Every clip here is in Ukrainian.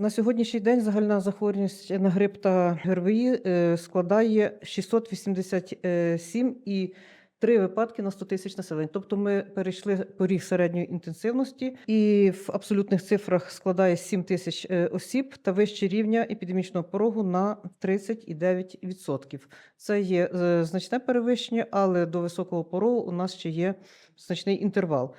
На сьогоднішній день загальна захворюваність на грип та ГРВІ е, складає 687 і 3 випадки на 100 тисяч населення. Тобто ми перейшли поріг середньої інтенсивності, і в абсолютних цифрах складає 7 тисяч е, осіб та вище рівня епідемічного порогу на 39%. Це є е, значне перевищення, але до високого порогу у нас ще є значний інтервал.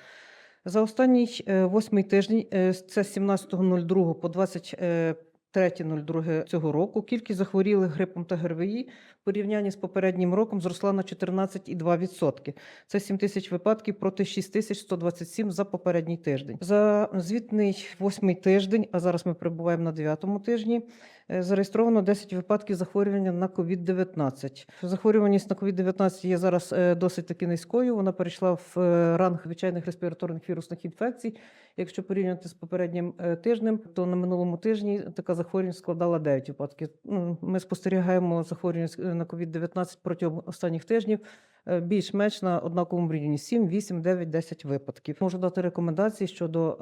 За останній е, восьмий тиждень, е, це з 17.02 по 23.02 цього року, кількість захворілих грипом та ГРВІ в порівнянні з попереднім роком зросла на 14,2%. Це 7 тисяч випадків проти 6127 за попередній тиждень. За звітний восьмий тиждень, а зараз ми перебуваємо на дев'ятому тижні, зареєстровано 10 випадків захворювання на COVID-19. Захворюваність на COVID-19 є зараз е, досить таки низькою. Вона перейшла в е, ранг звичайних респіраторних вірусних інфекцій. Якщо порівняти з попереднім е, тижнем, то на минулому тижні така захворюваність складала 9 випадків. Ну, Ми спостерігаємо захворюваність е, на COVID-19 протягом останніх тижнів е, більш-менш на однаковому рівні 7, 8, 9, 10 випадків. Можу дати рекомендації щодо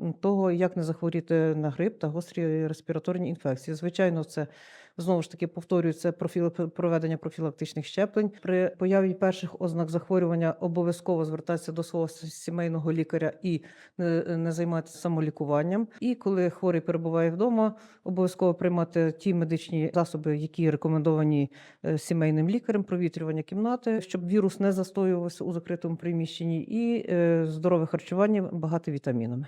е, того, як не захворіти на грип та гострі респіраторні інфекції. Звичайно, це знову ж таки повторюю, це профіл проведення профілактичних щеплень. При появі перших ознак захворювання обов'язково звертатися до свого сімейного лікаря і не, не займатися самолікуванням. І коли хворий перебуває вдома, обов'язково приймати ті медичні засоби, які рекомендовані е, сімейним лікарем, провітрювання кімнати, щоб вірус не застоювався у закритому приміщенні, і е, здорове харчування багате вітамінами.